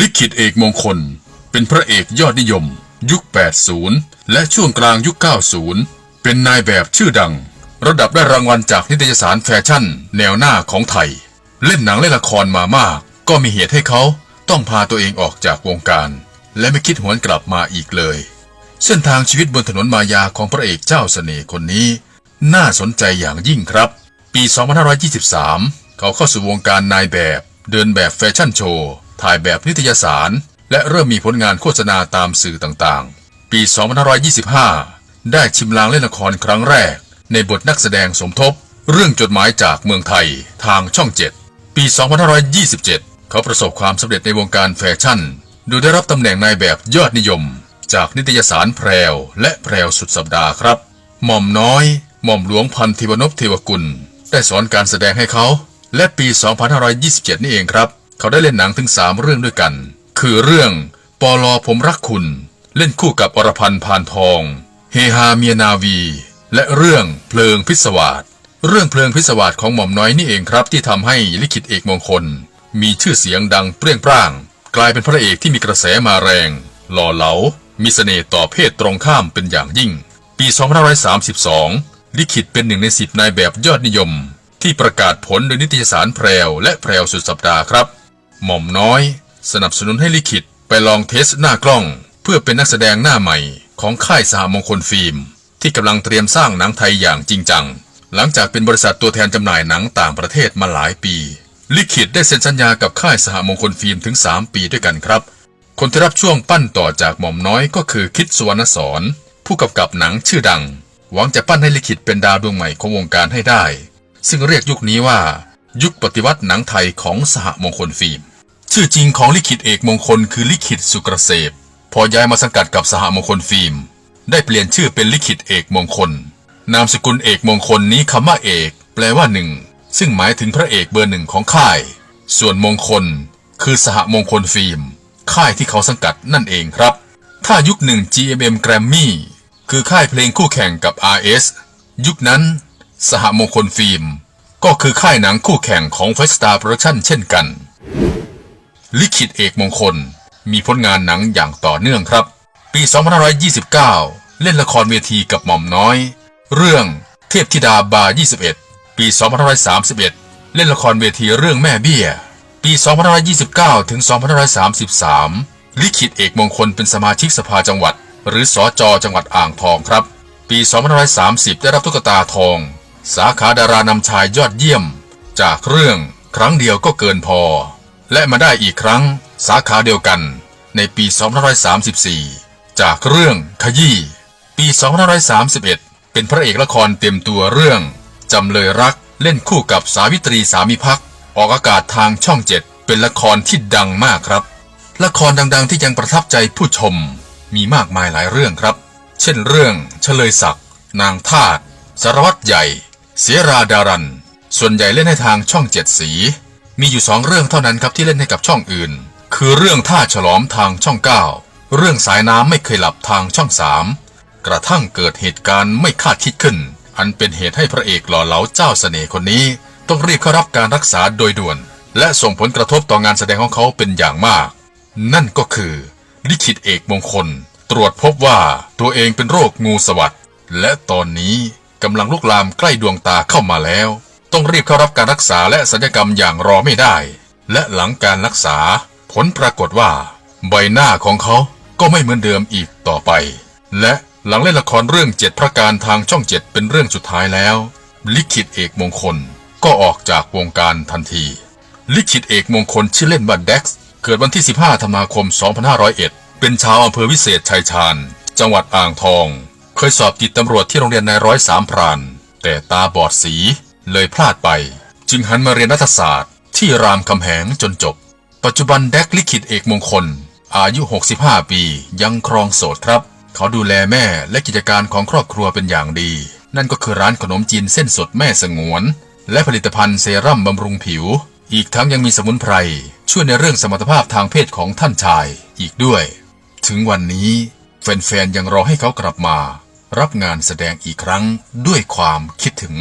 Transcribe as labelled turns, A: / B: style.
A: ลิขิตเอกมงคล เป็นพระเอกยอดนิยม ยุค 80 และช่วงกลางยุค 90 เป็นนายแบบชื่อดัง ระดับได้รางวัลจากนิตยสารแฟชั่น แนวหน้าของไทย เล่นหนังเล่นละครมามาก ก็มีเหตุให้เขาต้องพาตัวเองออกจากวงการ และไม่คิดหวนกลับมาอีกเลย เส้นทางชีวิตบนถนนมายาของพระเอกเจ้าเสน่ห์คนนี้ น่าสนใจอย่างยิ่งครับ ปี 2523 เขาเข้าสู่วงการนายแบบ เดินแบบแฟชั่นโชว์ ถ่ายแบบนิตยสาร และเริ่มมีผลงานโฆษณาตามสื่อต่างๆ ปี 2525 ได้ชิมลางเล่นละครครั้งแรก ในบทนักแสดงสมทบ เรื่องจดหมายจากเมืองไทยทางช่อง 7 ปี 2527 เขาประสบความสำเร็จในวงการแฟชั่น โดยได้รับตำแหน่งนายแบบยอดนิยม จากนิตยสารแพรวและแพรวสุดสัปดาห์ครับ หม่อมน้อย หม่อมหลวงพันธิวนพเทวกุล ได้สอนการแสดงให้เขา และปี 2527 นี่เองครับ เขาได้เล่นหนังถึง3เรื่องด้วยกัน คือเรื่องปอลอผมรักคุณ เล่นคู่กับอรพันธ์พานทอง เฮฮาเมียนาวี และเรื่องเพลิงพิศวาสเรื่องเพลิงพิศวาสของหม่อมน้อยนี่เองครับ ที่ทำให้ลิขิตเอกมงคล มีชื่อเสียงดังเปรี้ยงปร้าง กลายเป็นพระเอกที่มีกระแสมาแรง หล่อเหลา มีเสน่ห์ต่อเพศตรงข้ามเป็นอย่างยิ่ง ปี2532 ลิขิตเป็นหนึ่งในสิบนายแบบยอดนิยม ที่ประกาศผลโดยนิตยสารแพรวและแพรวสุดสัปดาห์ครับ หม่อมน้อย สนับสนุนให้ลิขิตไปลองเทสหน้ากล้อง เพื่อเป็นนักแสดงหน้าใหม่ของค่ายสหมงคลฟิล์ม ที่กำลังเตรียมสร้างหนังไทยอย่างจริงจัง หลังจากเป็นบริษัทตัวแทนจำหน่ายหนังต่างประเทศมาหลายปี ลิขิตได้เซ็นสัญญากับค่ายสหมงคลฟิล์มถึง 3 ปีด้วยกันครับ คนที่รับช่วงปั้นต่อจากหม่อมน้อยก็คือคิดสุวรรณสอนผู้กำกับหนังชื่อดัง หวังจะปั้นให้ลิขิตเป็นดาวดวงใหม่ของวงการให้ได้ ซึ่งเรียกยุคนี้ว่า ยุคปฏิวัติหนังไทยของสหมงคลฟิล์ม ชื่อจริงของลิขิตเอกมงคลคือลิขิตสุกระเสพพอย้ายมาสังกัดกับสหมงคลฟิล์ม ได้เปลี่ยนชื่อเป็นลิขิตเอกมงคล นามสกุลเอกมงคลนี้คำว่าเอก แปลว่าหนึ่งซึ่งหมายถึงพระเอกเบอร์หนึ่งของค่าย ส่วนมงคล คือสหมงคลฟิล์ม ค่ายที่เขาสังกัดนั่นเองครับ ถ้ายุคหนึ่ง GMM Grammy คือค่ายเพลงคู่แข่งกับ RS ยุคนั้น สหมงคลฟิล์ม ก็คือค่ายหนังคู่แข่งของ f i v e Star Production เช่นกัน ลิขิตเอกมงคล มีผลงานหนังอย่างต่อเนื่องครับ ปี 2529 เล่นละครเวทีกับหม่อมน้อย เรื่องเทพธิดาบาร์21 ปี 2531 เล่นละครเวทีเรื่องแม่เบี้ย ปี 2529 ถึง 2533 ลิขิตเอกมงคลเป็นสมาชิกสภาจังหวัด หรือสอจอจังหวัดอ่างทองครับ ปี 2530 ได้รับตุ๊กตาทอง สาขาดารานำชายยอดเยี่ยม จากเรื่องครั้งเดียวก็เกินพอ และมาได้อีกครั้งสาขาเดียวกันในปี 2534 จากเรื่องขยี้ ปี 2531 เป็นพระเอกละครเต็มตัวเรื่อง จำเลยรักเล่นคู่กับสาวิตรีสามิภัก ออกอากาศทางช่องเจ็ดเป็นละครที่ดังมากครับ ละครดังๆที่ยังประทับใจผู้ชม มีมากมายหลายเรื่องครับ เช่นเรื่องเฉลยศักดิ์นางทาตสารวัตรใหญ่ เสียราดารัน ส่วนใหญ่เล่นให้ทางช่องเจ็ดสี มีอยู่สองเรื่องเท่านั้นครับที่เล่นให้กับช่องอื่น คือเรื่องท่าฉลอมทางช่องเก้าเรื่องสายน้ำไม่เคยหลับทางช่องสามกระทั่งเกิดเหตุการณ์ไม่คาดคิดขึ้น อันเป็นเหตุให้พระเอกหล่อเหลาเจ้าเสน่ห์คนนี้ ต้องรีบเข้ารับการรักษาโดยด่วน และส่งผลกระทบต่องานแสดงของเขาเป็นอย่างมาก นั่นก็คือลิขิตเอกมงคล ตรวจพบว่าตัวเองเป็นโรคงูสวัสดและตอนนี้กำลังลุกลามใกล้ดวงตาเข้ามาแล้ว ต้องรีบเข้ารับการรักษาและสัญญกรรมอย่างรอไม่ได้ และหลังการรักษา ผลปรากฏว่า ใบหน้าของเขาก็ไม่เหมือนเดิมอีกต่อไป และหลังเล่นละครเรื่องเจ็ดพระการทางช่องเจ็ดเป็นเรื่องสุดท้ายแล้ว ลิขิตเอกมงคลก็ออกจากวงการทันที ลิขิตเอกมงคลชื่อเล่นว่าเด็กซ์เกิดวันที่ 15ธันวาคม 2501 เป็นชาวอำเภอวิเศษชัยชาญ จังหวัดอ่างทอง เคยสอบติดตำรวจที่โรงเรียนนายร้อยสามพราน แต่ตาบอดสี เลยพลาดไป จึงหันมาเรียนรัฐศาสตร์ ที่รามคำแหงจนจบ ปัจจุบันแดกลิขิตเอกมงคล อายุ 65 ปียังครองโสดครับ เขาดูแลแม่และกิจการของครอบครัวเป็นอย่างดี นั่นก็คือร้านขนมจีนเส้นสดแม่สงวน และผลิตภัณฑ์เซรั่มบำรุงผิว อีกทั้งยังมีสมุนไพร ช่วยในเรื่องสมรรถภาพทางเพศของท่านชายอีกด้วย ถึงวันนี้แฟนๆยังรอให้เขากลับมา รับงานแสดงอีกครั้งด้วยความคิดถึง